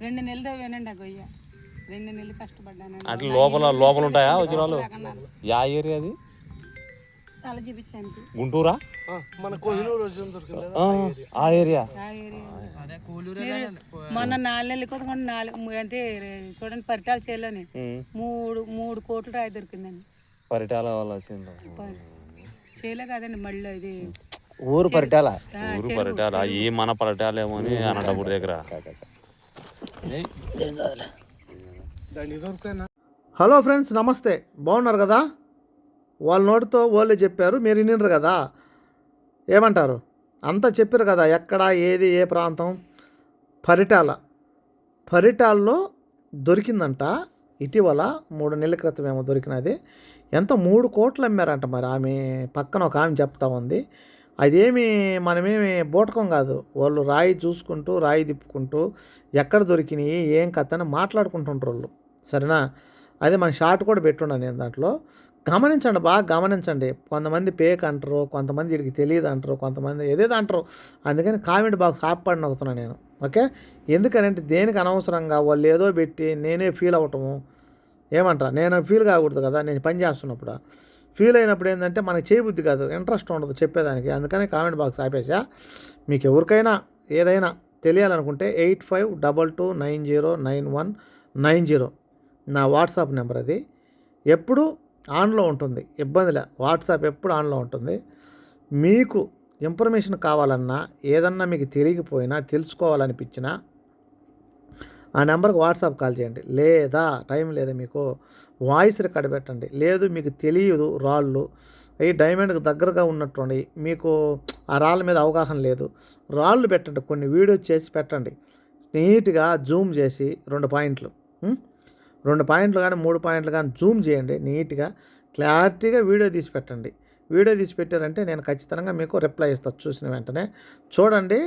రెండు నెలలు తవ్వానండి ఆ గొయ్య. రెండు నెలలు కష్టపడ్డాను అట్లా లోపల లోపల ఉంటాయా వాళ్ళు యా ఏరియా అది? అలా గుంటూరా? మన కోహినూరు ఆ, ఏరియా. మొన్న నాలుగు నెలలు కొత్త నాలుగు అంటే చూడండి పరిటాల చేలోని ఉమ్. మూడు మూడు కోట్లు రాయి దొరికిందండి. పరిటాల వాళ్ళు వచ్చిండ్రు. చేయలే కాదండి మళ్ళీ ఇది. ఊరు పరిటాల. ఊరు పరిటాల ఈ మన పరిటాలేమో అని అనంతపురం దగ్గర. హలో ఫ్రెండ్స్ నమస్తే. బాగున్నారు కదా? వాళ్ళ నోటితో వాళ్ళే చెప్పారు మీరు వినిండ్రు కదా? ఏమంటారు? అంతా చెప్పారు కదా ఎక్కడ ఏది ఏ ప్రాంతం? పరిటాల. పరిటాల్లో దొరికిందంట ఇటీవల మూడు నెలల క్రితం ఏమో దొరికినది. ఎంత మూడు కోట్లు అమ్మారంట మరి ఆమె పక్కన ఒక ఆమె చెప్తా ఉంది. అదేమి మనమేమి బూటకం కాదు. వాళ్ళు రాయి చూసుకుంటూ రాయి తిప్పుకుంటూ ఎక్కడ దొరికినాయి ఏం కథ అని మాట్లాడుకుంటుంటారు వాళ్ళు. సరేనా? అదే మన షార్ట్ కూడా పెట్టున్నాను నేను దాంట్లో. గమనించండి బాగా గమనించండి. కొంతమంది పేక్ అంటారు కొంతమంది వీడికి తెలియదు అంటారు కొంతమంది ఏదేదో అంటారు. అందుకని కామెంట్ బాక్స్ ఆపడి నవ్వుతున్నాను నేను. ఓకే? ఎందుకనంటే దేనికి అనవసరంగా వాళ్ళు ఏదో పెట్టి నేనే ఫీల్ అవ్వటము ఏమంటారా? నేను ఫీల్ కాకూడదు కదా నేను పని చేస్తున్నప్పుడు? ఫీల్ అయినప్పుడు ఏంటంటే మనకి చేయబుద్ధి కాదు ఇంట్రెస్ట్ ఉండదు చెప్పేదానికి. అందుకని కామెంట్ బాక్స్ ఆపేసా మీకు ఎవరికైనా ఏదైనా తెలియాలనుకుంటే eight five double two nine zero nine one nine zero నా వాట్సాప్ నెంబర్ అది. ఎప్పుడు ఆన్లో ఉంటుంది ఇబ్బందిలే వాట్సాప్ ఎప్పుడు ఆన్లో ఉంటుంది. మీకు ఇన్ఫర్మేషన్ కావాలన్నా ఏదన్నా మీకు తెలియకపోయినా తెలుసుకోవాలనిపించినా ఆ నెంబర్కి వాట్సాప్ కాల్ చేయండి. లేదా టైం లేదా మీకు వాయిస్ రికార్డ్ పెట్టండి. లేదు మీకు తెలియదు రాళ్ళు. ఈ డైమండ్కి దగ్గరగా ఉన్నట్టుండి మీకు ఆ రాళ్ళ మీద అవగాహన లేదు. రాళ్ళు పెట్టండి. కొన్ని వీడియోస్ చేసి పెట్టండి. నీట్గా జూమ్ చేసి రెండు పాయింట్లు. రెండు పాయింట్లు కానీ మూడు పాయింట్లు కానీ జూమ్ చేయండి. నీట్గా క్లారిటీగా వీడియో తీసి పెట్టండి. వీడియో తీసి పెట్టారంటే నేను ఖచ్చితంగా మీకు రిప్లై ఇస్తాను చూసిన వెంటనే. చూడండి.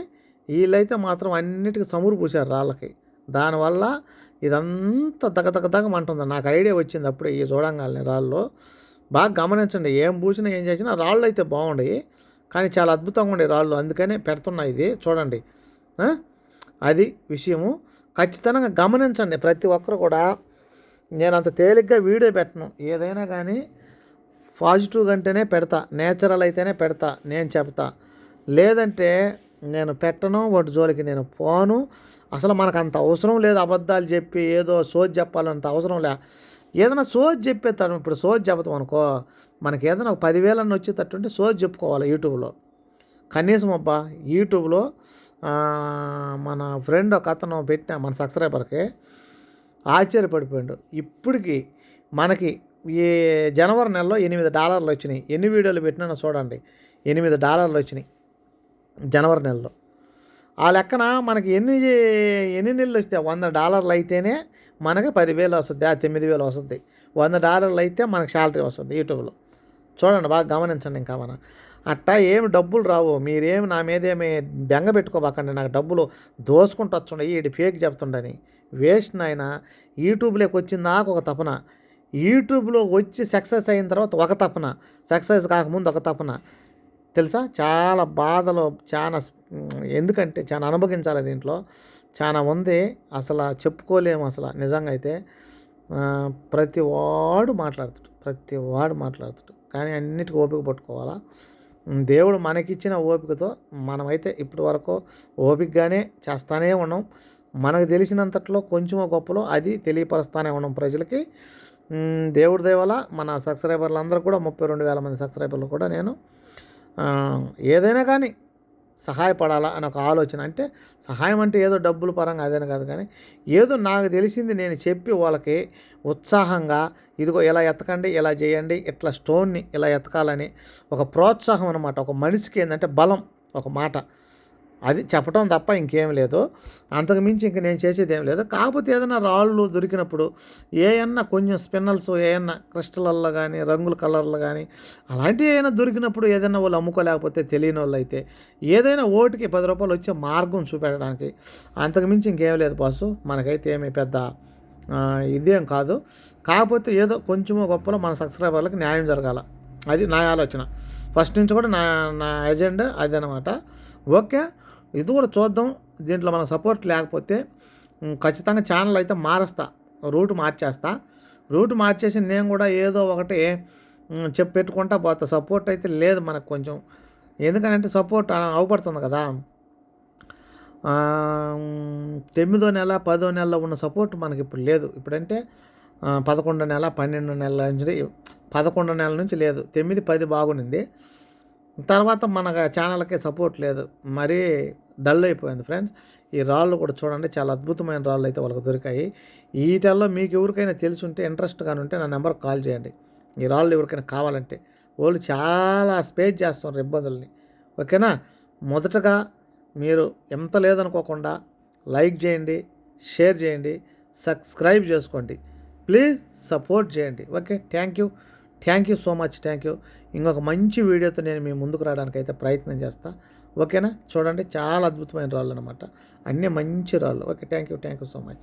వీళ్ళైతే మాత్రం అన్నిటికీ సమురు పూసారు రాళ్ళకి. దానివల్ల ఇదంతా దగదగ నాకు ఐడియా వచ్చింది అప్పుడే ఈ చూడంగానే రాళ్ళు. బాగా గమనించండి ఏం పూసినా ఏం చేసినా రాళ్ళు అయితే బాగుండయి కానీ చాలా అద్భుతంగా ఉండే రాళ్ళు. అందుకనే పెడుతున్నాయి ఇది. చూడండి. అది విషయము. ఖచ్చితంగా గమనించండి. ప్రతి ఒక్కరు కూడా నేను అంత తేలిగ్గా వీడియో పెట్టను. ఏదైనా కానీ పాజిటివ్ అంటేనే పెడతా. నేచురల్ అయితేనే పెడతా. నేను చెప్తా. లేదంటే నేను పెట్టను వాటి జోలికి నేను పోను. అసలు మనకు అంత అవసరం లేదు అబద్ధాలు చెప్పి ఏదో సోజ్ చెప్పాలంత అవసరం లే. ఏదైనా సోజ్ చెప్పేస్తాను ఇప్పుడు సోజ్ చెబుతాం అనుకో మనకి ఏదైనా ఒక పదివేలన్న వచ్చేటట్టుంటే సోజ్ చెప్పుకోవాలి యూట్యూబ్లో. కనీసం అబ్బా యూట్యూబ్లో మన ఫ్రెండ్ ఒక అతను పెట్టిన మన సబ్స్క్రైబర్కి ఆశ్చర్యపడిపోయాడు. ఇప్పటికి మనకి ఈ జనవరి నెలలో ఎనిమిది డాలర్లు వచ్చినాయి. ఎన్ని వీడియోలు పెట్టినా చూడండి. ఎనిమిది డాలర్లు వచ్చినాయి. జనవరి నెలలో. ఆ లెక్కన మనకి ఎన్ని ఎన్ని నెలలు వస్తే వంద డాలర్లు అయితేనే మనకి పదివేలు వస్తుంది ఆ తొమ్మిది వేలు వస్తుంది. వంద డాలర్లు అయితే మనకు శాలరీ వస్తుంది యూట్యూబ్లో. చూడండి బాగా గమనించండి ఇంకా మన. అట్టా ఏమి డబ్బులు రావు. మీరేమి నా మీదేమి బెంగ పెట్టుకోబాకండి. నాకు డబ్బులు దోసుకుంటూ వచ్చుండే ఈడు ఫేక్ చెప్తుండని. వేస్ట్ నాయన యూట్యూబ్లోకి వచ్చిన నాకు ఒక తపన. యూట్యూబ్లో వచ్చి సక్సెస్ అయిన తర్వాత ఒక తపన. సక్సెస్ కాకముందు ఒక తపన. తెలుసా? చాలా బాధలు చాలా ఎందుకంటే చాలా అనుభవించాలి దీంట్లో. చాలా ఉంది అసలు చెప్పుకోలేము అసలు. నిజంగా అయితే ప్రతి వాడు మాట్లాడుతాడు. ప్రతి వాడు మాట్లాడుతాడు. కానీ అన్నిటికీ ఓపిక పట్టుకోవాలా? దేవుడు మనకిచ్చిన ఓపికతో మనమైతే ఇప్పటి వరకు ఓపికగానే చేస్తానే ఉన్నాం. మనకు తెలిసినంతట్లో కొంచెం గొప్పలో అది తెలియపరుస్తానే ఉన్నాం ప్రజలకి. దేవుడి దేవల మన సబ్స్క్రైబర్లు అందరూ కూడా ముప్పై రెండు వేల మంది సబ్స్క్రైబర్లు కూడా నేను ఏదైనా కానీ సహాయపడాలా అని ఒక ఆలోచన. అంటే సహాయం అంటే ఏదో డబ్బుల పరంగా అదేనా కాదు కానీ ఏదో నాకు తెలిసింది నేను చెప్పి వాళ్ళకి ఉత్సాహంగా ఇదిగో ఇలా ఎత్తకండి ఇలా చేయండి ఇట్లా స్టోన్ని ఇలా ఎతకాలని ఒక ప్రోత్సాహం అనమాట ఒక మనిషికి ఏంటంటే బలం ఒక మాట. అది చెప్పడం తప్ప ఇంకేం లేదు. అంతకు మించి ఇంక నేను చేసేది ఏం లేదు. కాకపోతే ఏదైనా రాళ్ళు దొరికినప్పుడు ఏమన్నా కొంచెం స్పిన్నల్స్ ఏమన్నా క్రిస్టలల్లో కానీ రంగుల కలర్లు కానీ అలాంటివి ఏమైనా దొరికినప్పుడు ఏదైనా వాళ్ళు అమ్ముకోలేకపోతే తెలియని వాళ్ళు అయితే ఏదైనా ఓటుకి పది రూపాయలు వచ్చే మార్గం చూపెట్టడానికి అంతకు మించి ఇంకేం లేదు బాసు. మనకైతే ఏమి పెద్ద ఇదేం కాదు. కాకపోతే ఏదో కొంచెమో గొప్పలో మన సబ్స్క్రైబర్లకు న్యాయం జరగాల. అది నా ఆలోచన. ఫస్ట్ నుంచి కూడా నా నా ఎజెండా అదనమాట. ఓకే ఇది కూడా చూద్దాం. దీంట్లో మన సపోర్ట్ లేకపోతే ఖచ్చితంగా ఛానల్ అయితే మారుస్తా. రూట్ మార్చేస్తా. రూట్ మార్చేసి నేను కూడా ఏదో ఒకటి చెప్పి పెట్టుకుంటా పోతా. సపోర్ట్ అయితే లేదు మనకు కొంచెం. ఎందుకనంటే సపోర్ట్ అవపడుతుంది కదా. తొమ్మిదో నెల పదో నెలలో ఉన్న సపోర్ట్ మనకి ఇప్పుడు లేదు. ఇప్పుడంటే పదకొండు నెల పన్నెండు నెలల నుంచి పదకొండు నెల నుంచి లేదు. తొమ్మిది పది బాగుండింది. తర్వాత మన ఛానల్కి సపోర్ట్ లేదు. మరీ డల్ అయిపోయింది ఫ్రెండ్స్. ఈ రాళ్ళు కూడా చూడండి చాలా అద్భుతమైన రాళ్ళు అయితే వాళ్ళకి దొరికాయి. వీటిల్లో మీకు ఎవరికైనా తెలిసి ఉంటే ఇంట్రెస్ట్ కానీ ఉంటే నా నెంబర్కి కాల్ చేయండి. ఈ రాళ్ళు ఎవరికైనా కావాలంటే. వాళ్ళు చాలా స్పేస్ చేస్తున్నారు ఇబ్బందుల్ని. ఓకేనా? మొదటగా మీరు ఎంత లేదనుకోకుండా లైక్ చేయండి షేర్ చేయండి సబ్స్క్రైబ్ చేసుకోండి. ప్లీజ్ సపోర్ట్ చేయండి. Okay thank you thank you so much thank you ఇంకొక మంచి వీడియోతో నేను మీ ముందుకు రావడానికి అయితే ప్రయత్నం చేస్తాను ఓకేనా? చూడండి చాలా అద్భుతమైన రాళ్ళు అనమాట అన్నీ మంచి రాళ్ళు. Okay thank you thank you so much